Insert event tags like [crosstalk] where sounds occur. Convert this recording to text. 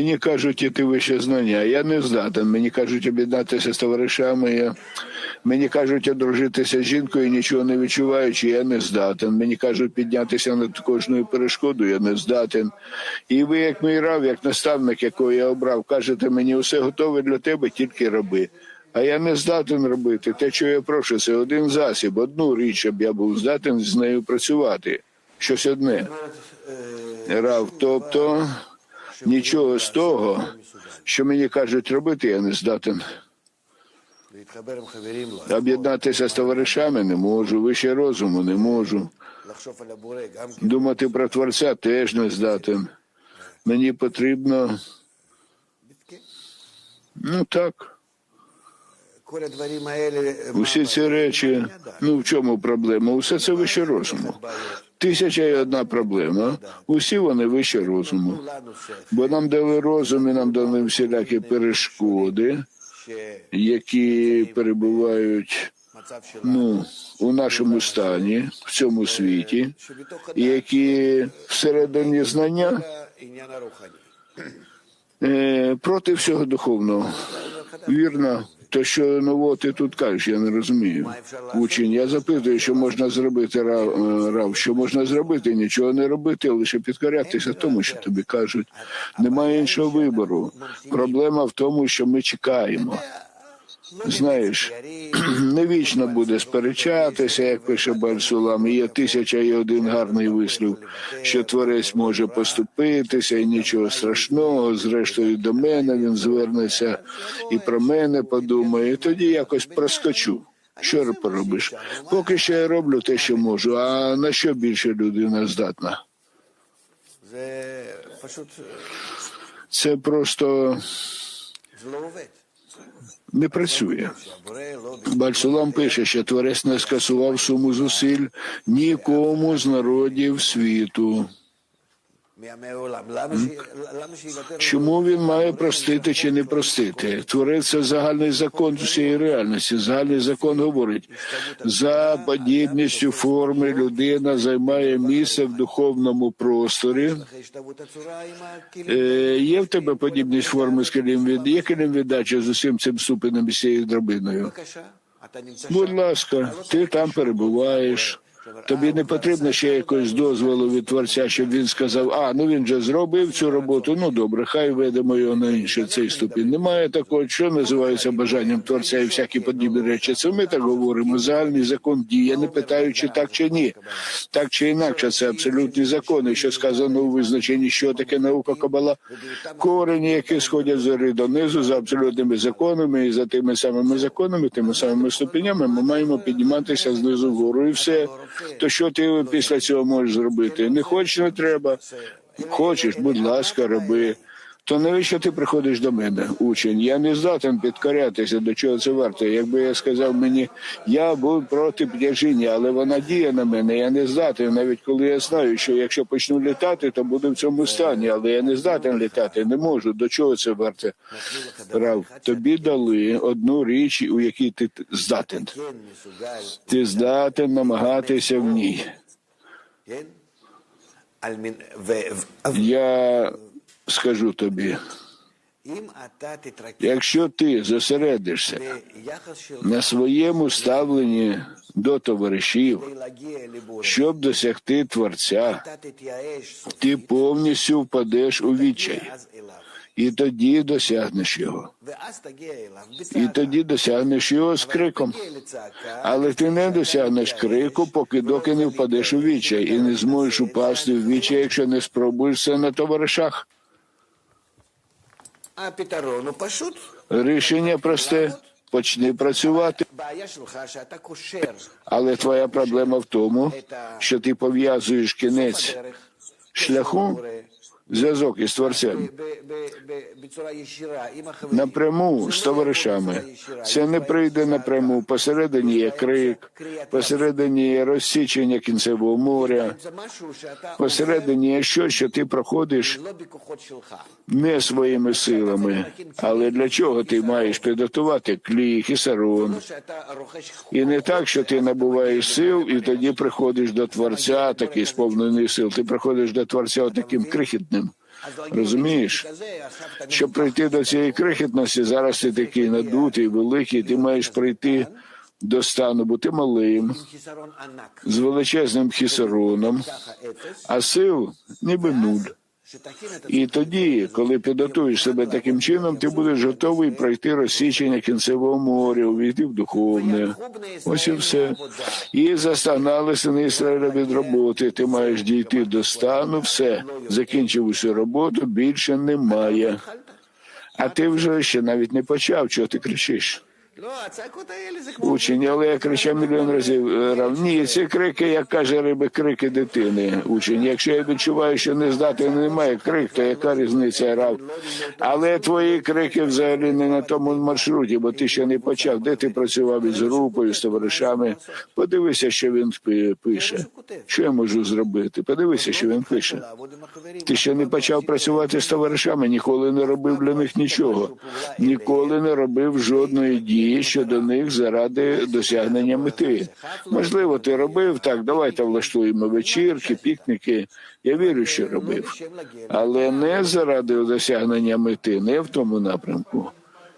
Мені кажуть, іти вище знання. Я не здатен. Мені кажуть об'єднатися з товаришами. Я... Мені кажуть одружитися з жінкою, нічого не відчуваючи, я не здатен. Мені кажуть піднятися над кожною перешкодою, я не здатен. І ви, як мій рав, як наставник, якого я обрав, кажете мені, усе готове для тебе, тільки роби. А я не здатен робити. Те, що я прошу, це один засіб, одну річ, щоб я був здатен з нею працювати. Щось одне. Рав, тобто нічого з того, що мені кажуть робити, я не здатен. Об'єднатися з товаришами не можу, вище розуму не можу. Думати про творця теж не здатен. Мені потрібно. Ну так. Усі ці речі, ну в чому проблема? Усе це вище розуму тисяча і одна проблема. Усі вони вище розуму. Бо нам дали розум і нам дали всілякі перешкоди, які перебувають ну, у нашому стані, в цьому світі, які всередині знання е, проти всього духовного. Вірно то що нового ти тут кажеш, я не розумію. Учень, я запитую, що можна зробити рав, е, рав, що можна зробити, нічого не робити, лише підкорятися тому, що тобі кажуть. Немає іншого вибору. Проблема в тому, що ми чекаємо знаєш, [clears throat] не вічно буде сперечатися, як пише Бальсулам. Є тисяча і один гарний вислів, що творець може поступитися і нічого страшного. Зрештою, до мене він звернеться і про мене подумає. І Тоді якось проскочу. Що поробиш? Поки що я роблю те, що можу. А на що більше людина здатна? Це е, просто не працює. Бальсалам пише, що творець не скасував суму зусиль нікому з народів світу. Чому він має простити чи не простити? Твориться загальний закон всієї реальності. Загальний закон говорить за подібністю форми людина займає місце в духовному просторі. Е, Є в тебе подібність форми з килім від є килім віддача з усім цим ступенем і цією драбиною? Будь ласка, ти там перебуваєш. Тобі не потрібно ще якогось дозволу від творця, щоб він сказав: а ну він же зробив цю роботу. Ну добре, хай ведемо його на інший цей ступінь. Немає такого, що називається бажанням творця і всякі подібні речі. Це ми так говоримо. Загальний закон діє, не питаючи так чи ні. Так чи інакше, це абсолютні закони, що сказано у визначенні, що таке наука кабала. Корені, які сходять згори донизу за абсолютними законами, і за тими самими законами, тими самими ступенями, ми маємо підніматися знизу вгору і все. То що ти після цього можеш зробити? Не хочеш, не треба. Хочеш, будь ласка, роби. То навіщо ти приходиш до мене, учень? Я не здатен підкорятися, до чого це варто. Якби я сказав мені, я був проти П'яжіння, але вона діє на мене. Я не здатен, навіть коли я знаю, що якщо почну літати, то буду в цьому стані. Але я не здатен літати, не можу. До чого це варте? Прав. Тобі дали одну річ, у якій ти здатен. Ти здатен намагатися в ній. Я скажу тобі, якщо ти зосередишся на своєму ставленні до товаришів, щоб досягти Творця, ти повністю впадеш у відчай. І тоді досягнеш його. І тоді досягнеш його з криком. Але ти не досягнеш крику, поки доки не впадеш у вічай, і не зможеш упасти в вічай, якщо не спробуєшся на товаришах. Рішення просте. Почни працювати, але твоя проблема в тому, що ти пов'язуєш кінець шляху зв'язок із творцем напряму з товаришами. Це не прийде напряму посередині є крик, посередині є розсічення кінцевого моря, посередині є щось, що ти проходиш не своїми силами. Але для чого ти маєш підготувати кліх і сарон? І не так, що ти набуваєш сил, і тоді приходиш до творця, такий сповнений сил. Ти приходиш до творця таким крихітним. Розумієш? Щоб прийти до цієї крихітності, зараз ти такий надутий, великий, ти маєш прийти до стану, бо ти малим, з величезним хісароном, а сил ніби нуль. І тоді, коли підготуєш себе таким чином, ти будеш готовий пройти розсічення кінцевого моря, увійти в духовне. Ось і все. І застагнали сини Ізраїля від роботи. Ти маєш дійти до стану, все. Закінчив усю роботу, більше немає. А ти вже ще навіть не почав, чого ти кричиш? Учень, але я кричав мільйон разів. е, Ні, ці крики, як каже риби, крики дитини. Учень. Якщо я відчуваю, що не здати немає крик, то яка різниця рав? Але твої крики взагалі не на тому маршруті, бо ти ще не почав. Де ти працював із групою, з товаришами? Подивися, що він пише. Що я можу зробити? Подивися, що він пише. Ти ще не почав працювати з товаришами, ніколи не робив для них нічого, ніколи не робив жодної дії щодо них заради досягнення мети. Можливо, ти робив так. Давайте влаштуємо вечірки, пікніки. Я вірю, що робив, але не заради досягнення мети, не в тому напрямку.